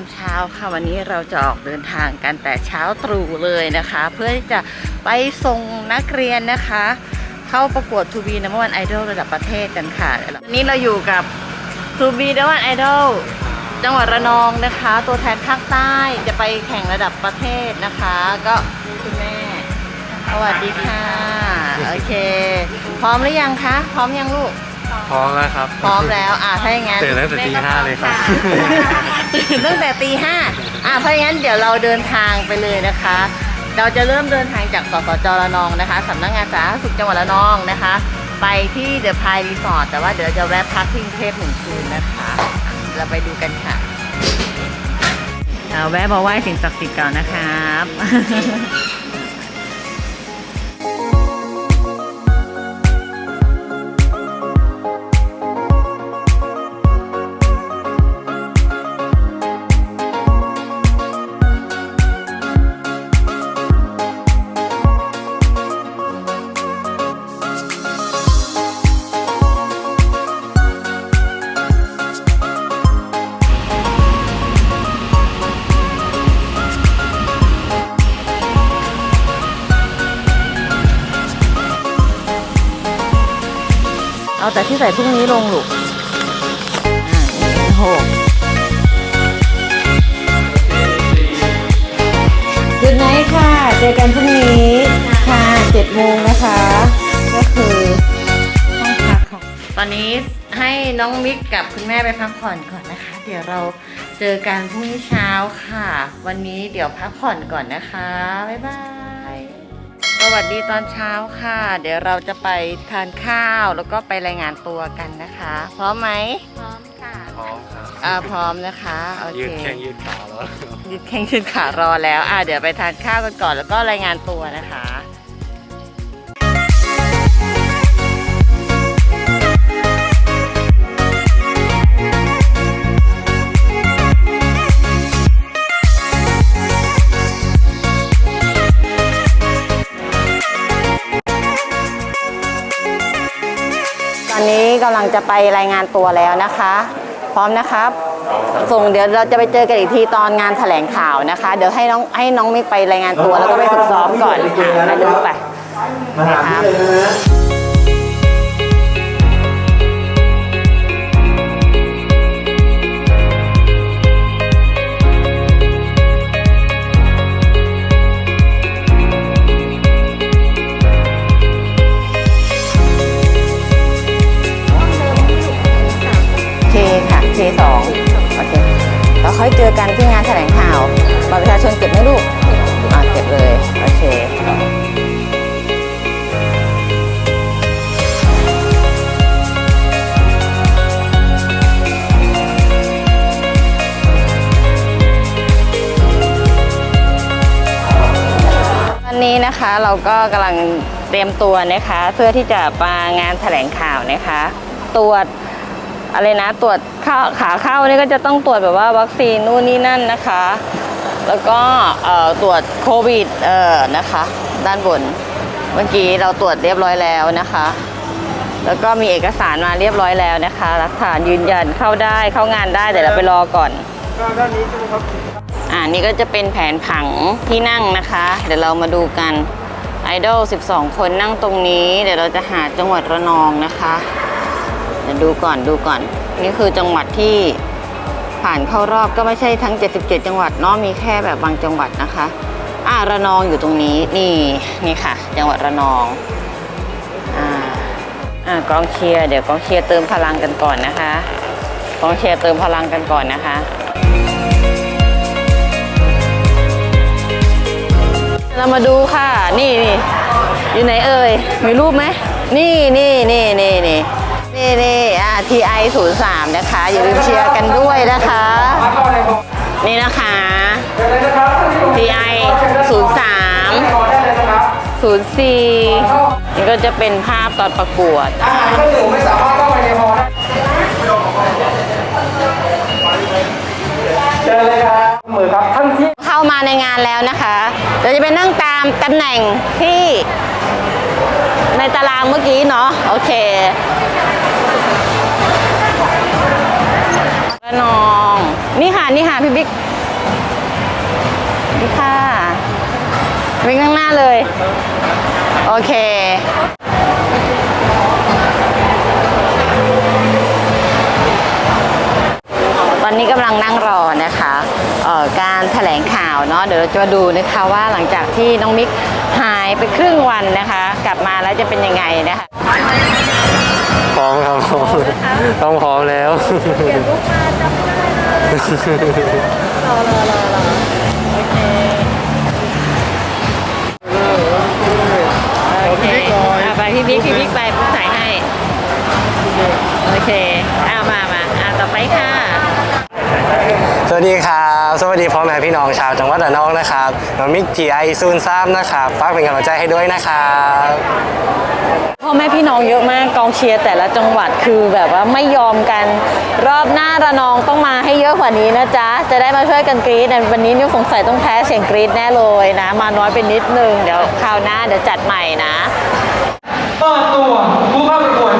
ามเช้าค่ะวันนี้เราจะออกเดินทางกันแต่เช้าตรู่เลยนะคะ เพื่อที่จะไปส่งนักเรียนนะคะ เข้าประกวด To be Number One Idol ระดับประเทศกันค่ะวันนี้เราอยู่กับ To be Number One Idol จังหวัดระนองนะคะ ตัวแทนภาคใต้จะไปแข่งระดับประเทศนะคะ ก็คุณแม่สวัสดีค่ะ โอเค พร้อมหรือยังคะ พร้อมยังลูก พร้อมแล้วครับ พร้อมแล้ว อะถ้าอย่างงั้นตื่นตั้งแต่ตีห้าเลยครับ ตื่นตั้งแต่ตีห้าอะเพราะงั้นเดี๋ยวเราเดินทางไปเลยนะคะ เราจะเริ่มเดินทางจากสสจระนองนะคะสำนักงานสาธารณสุขจังหวัดระนองนะคะ ไปที่เดอะพายรีสอร์ทแต่ว่าเดี๋ยวเราจะแวะพักที่กรุงเทพหนึ่งคืนนะคะอะเราไปดูกันค่ะเอาแวะมาไหว้สิ่งศักดิ์สิทธิ์ก่อนนะครับ เอาแต่ที่ใส่พรุ่งนี้ลงลูกหกคืนไนค่ะ เจอกันพรุ่งนี้ค่ะเจ็ดโมงนะคะ ก็คือห้องพักของตอนนี้ให้น้องมิกกับคุณแม่ไปพักผ่อนก่อนนะคะ เดี๋ยวเราเจอกันพรุ่งนี้เช้าค่ะ วันนี้เดี๋ยวพักผ่อนก่อนนะคะ บ๊ายบาย สวัสดีตอนเช้าค่ะ เดี๋ยวเราจะไปทานข้าวแล้วก็ไปรายงานตัวกันนะคะ พร้อมไหมพร้อมค่ะพร้อมครับอ่าพร้อมนะคะโอยืเคดแข้งยืดขาแล้วยืดแข้งยืดขารอแล้วอ่าเดี๋ยวไปทานข้าวกันก่อนแล้วก็รายงานตัวนะคะ นนี้กำลังจะไปรายงานตัวแล้วนะคะ พร้อมนะครับ ส่งเดี๋ยวเราจะไปเจอกันอีกทีตอนงานแถลงข่าวนะคะ เดี๋ยวให้น้องให้น้องมิกไปรายงานตัวแล้วก็ไปฝึกซ้อมก่อนอะไปดูไปมาถามพี่เลยนะเค เราก็กำลังเตรียมตัวนะคะ เพื่อที่จะมางานแถลงข่าวนะคะ ตรวจอะไรนะตรวจเข้าขาเข้านี่ก็จะต้องตรวจแบบว่าวัคซีนนู่นนี่นั่นนะคะ แล้วก็เอ่อตรวจโควิดเออนะคะ ด้านบนเมื่อกี้เราตรวจเรียบร้อยแล้วนะคะ แล้วก็มีเอกสารมาเรียบร้อยแล้วนะคะหลักฐานยืนยันเข้าได้เข้างานได้เดี๋ยวเราไปรอก่อนด้านนี้ใช่ไหมครับอ่านี่ก็จะเป็นแผนผังที่นั่งนะคะ เดี๋ยวเรามาดูกัน ไอดอล 12 คนนั่งตรงนี้ เดี๋ยวเราจะหาจังหวัดระนองนะคะ เดี๋ยวดูก่อนดูก่อน นี่คือจังหวัดที่ผ่านเข้ารอบก็ไม่ใช่ทั้ง 77 จังหวัดเนาะมีแค่แบบบางจังหวัดนะคะ อ่าระนองอยู่ตรงนี้นี่นี่ค่ะ จังหวัดระนองอ่าอ่ากองเชียร์เดี๋ยวกองเชียร์เติมพลังกันก่อนนะคะกองเชียร์เติมพลังกันก่อนนะคะ เรามาดูค่ะ นี่นี่อยู่ไหนเอ่ยมีรูปไหมนี่นี่นี่นี่นี่นี่นี่อ่า TI 0 3นย์สามนะคะ อย่าลืมเชียร์กันด้วยนะคะ นี่นะคะ TI 0 3 0 4นี่ก็จะเป็นภาพตอนประกวดอาหารเครื่องดื่มไม่สามารถเข้าไปในฮอำแหน่งที่ในตารางเมื่อกี้เนาะโอเคระนอง นี่ค่ะ นี่ค่ะ พี่บิ๊กนี่ค่ะวิ่งข้างหน้าเลย โอเคตอนนี้กำลังนั่งรอนะคะ การแถลงข่าวเนาะเดี๋ยวเราจะมาดูนะคะว่าหลังจากที่น้องมิกหายไปครึ่งวันนะคะ กลับมาแล้วจะเป็นยังไงนะคะพร้อมครับพร้อมต้องพร้อมแล้วเปลี่ยนลุกมาจำได้เลยรอรอรอรอโอเคโอเคอะไปพี่บิ๊กพี่บิ๊กไปผมถ่ายให้โอเคอะมา สวัสดีครับ สวัสดีพ่อแม่พี่น้องชาวจังหวัดระนองนะครับน้องมิกทีไอซูนซ้ำนะครับฝากเป็นกำลังใจให้ด้วยนะครับพ่อแม่พี่น้องเยอะมากกองเชียร์แต่ละจังหวัดคือแบบว่าไม่ยอมกัน รอบหน้าระนองต้องมาให้เยอะกว่านี้นะจ๊ะ จะได้มาช่วยกันกรี๊ดแต่วันนี้นิวสงสัยต้องแพ้เสียงกรี๊ดแน่เลยนะ มาน้อยไปนิดนึงเดี๋ยวคราวหน้าเดี๋ยวจัดใหม่นะเปิดตัวผู้เข้าประกวด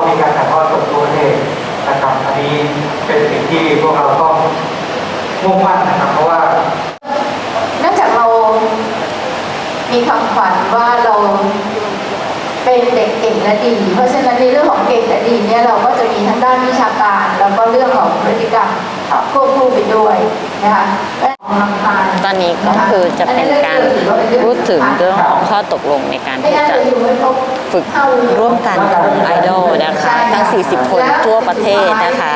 ต้องมีการถ่ายทอดสดตัวเองนะครับอันนี้เป็นสิ่งที่พวกเราต้องมุ่งมั่นนะครับเพราะว่าเนื่องจากเรามีคำขวัญว่าเราเป็นเด็กเก่งและดี เพราะฉะนั้นในเรื่องของเก่งและดีเนี่ยเราก็จะมีทั้งด้านวิชาการ แล้วก็เรื่องของพฤติกรรมควบคู่ไปด้วยนะคะ และของลำพานตอนนี้ก็คือจะเป็นการพูดถึงเรื่องของข้อตกลงในการไม่ที่น่าจะจะอยู่ไม่ครบฝึกร่วมกันของไอดอลนะคะ ทั้ง 40 คนทั่วประเทศนะคะ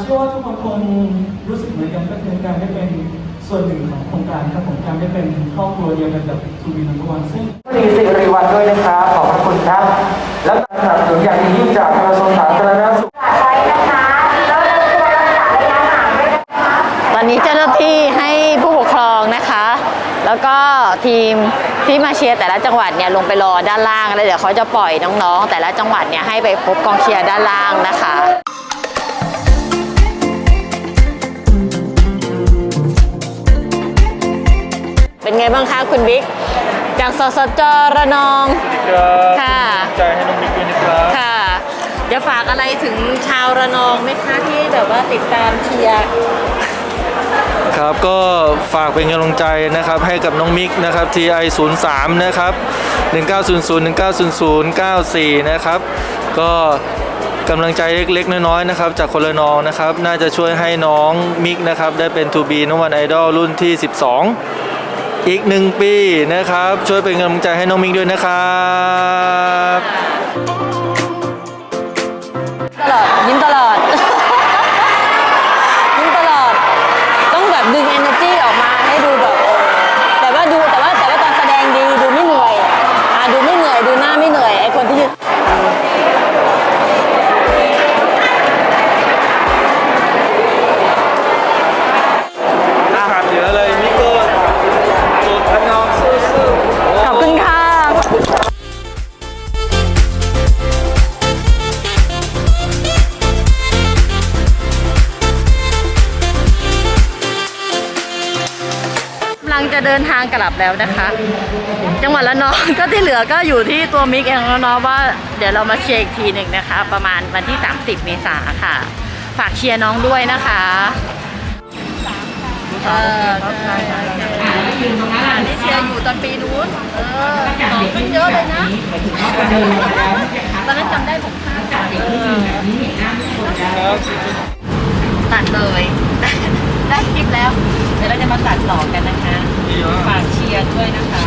เชื่อว่าทุกคนคงรู้สึกเหมือนกันก็คือการได้เป็นส่วนหนึ่งของโครงการครับผมการได้เป็นครอบครัวเดียวกันกับทูบีทุกวันซึ่งดีสิริวัลด้วยนะครับขอบพระคุณครับ แล้วการสนับสนุนอย่างยิ่งจากกระทรวงสาธารณสุขตอนนี้เจ้าหน้าที่ให้ผู้ปกครองนะคะ แล้วก็ทีมที่มาเชียร์แต่ละจังหวัดเนี่ยลงไปรอด้านล่างแล้วเดี๋ยวเขาจะปล่อยน้องๆ แต่ละจังหวัดเนี่ยให้ไปพบกองเชียร์ด้านล่างนะคะ เป็นไงบ้างคะคุณบิ๊ก จากสสจระนอง ค่ะใจให้น้องมิกด้วยนะครับ ค่ะเดี๋ยวฝากอะไรถึงชาวระนองไหมคะที่แบบว่าติดตามเชียร์ครับก็ฝากเป็นกำลังใจนะครับให้กับน้องมิกนะครับ TI 0 3นะครับ1900 1900 94นะครับก็กำลังใจเล็ก ๆ น้อยๆนะครับจากคนละนองนะครับ น่าจะช่วยให้น้องมิกนะครับ ได้เป็น To be นวันไอดอลรุ่นที่ 12 อีกหนึ่งปีนะครับ ช่วยเป็นกำลังใจให้น้องมิงด้วยนะครับตลอดยิ้มตลอด จะเดินทางกลับแล้วนะคะ จังหวัดละนอง ก็ที่เหลือก็อยู่ที่ตัวมิกเองแล้วเนาะว่า เดี๋ยวเรามาเชียร์อีกทีหนึ่งนะคะ ประมาณวันที่ 30 เมษาค่ะ ฝากเชียร์น้องด้วยนะคะเออใช่ที่เชียร์อยู่ตอนปีนู้นเออหล่อขึ้นเยอะเลยนะตอนนั้นจำได้ผมข้าตัดเลย ได้คลิปแล้ว เดี๋ยวเราจะมาตัดต่อกันนะคะ ฝากเชียร์ด้วยนะคะ